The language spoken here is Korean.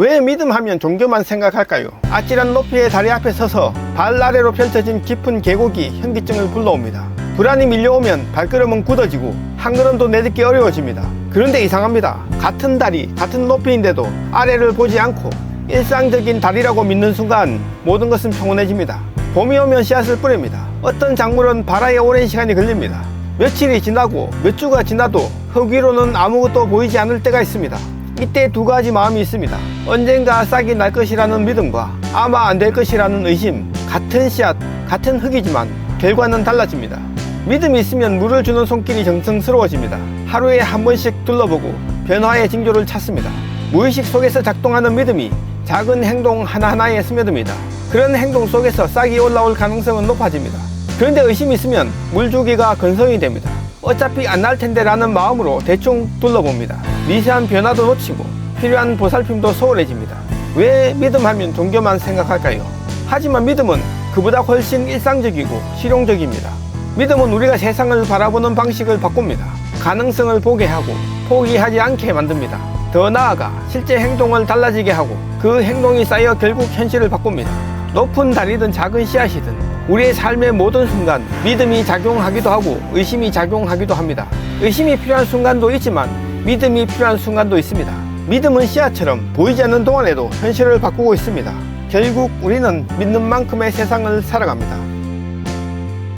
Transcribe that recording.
왜 믿음하면 종교만 생각할까요? 아찔한 높이의 다리 앞에 서서 발 아래로 펼쳐진 깊은 계곡이 현기증을 불러옵니다. 불안이 밀려오면 발걸음은 굳어지고 한 걸음도 내딛기 어려워집니다. 그런데 이상합니다. 같은 다리, 같은 높이인데도 아래를 보지 않고 일상적인 다리라고 믿는 순간 모든 것은 평온해집니다. 봄이 오면 씨앗을 뿌립니다. 어떤 작물은 발화에 오랜 시간이 걸립니다. 며칠이 지나고 몇 주가 지나도 흙 위로는 아무것도 보이지 않을 때가 있습니다. 이때 두 가지 마음이 있습니다. 언젠가 싹이 날 것이라는 믿음과 아마 안 될 것이라는 의심. 같은 씨앗, 같은 흙이지만 결과는 달라집니다. 믿음이 있으면 물을 주는 손길이 정성스러워집니다. 하루에 한 번씩 둘러보고 변화의 징조를 찾습니다. 무의식 속에서 작동하는 믿음이 작은 행동 하나하나에 스며듭니다. 그런 행동 속에서 싹이 올라올 가능성은 높아집니다. 그런데 의심이 있으면 물 주기가 건성이 됩니다. 어차피 안 날 텐데 라는 마음으로 대충 둘러봅니다. 미세한 변화도 놓치고 필요한 보살핌도 소홀해집니다. 왜 믿음하면 종교만 생각할까요? 하지만 믿음은 그보다 훨씬 일상적이고 실용적입니다. 믿음은 우리가 세상을 바라보는 방식을 바꿉니다. 가능성을 보게 하고 포기하지 않게 만듭니다. 더 나아가 실제 행동을 달라지게 하고 그 행동이 쌓여 결국 현실을 바꿉니다. 높은 다리든 작은 씨앗이든 우리의 삶의 모든 순간 믿음이 작용하기도 하고 의심이 작용하기도 합니다. 의심이 필요한 순간도 있지만 믿음이 필요한 순간도 있습니다. 믿음은 씨앗처럼 보이지 않는 동안에도 현실을 바꾸고 있습니다. 결국 우리는 믿는 만큼의 세상을 살아갑니다.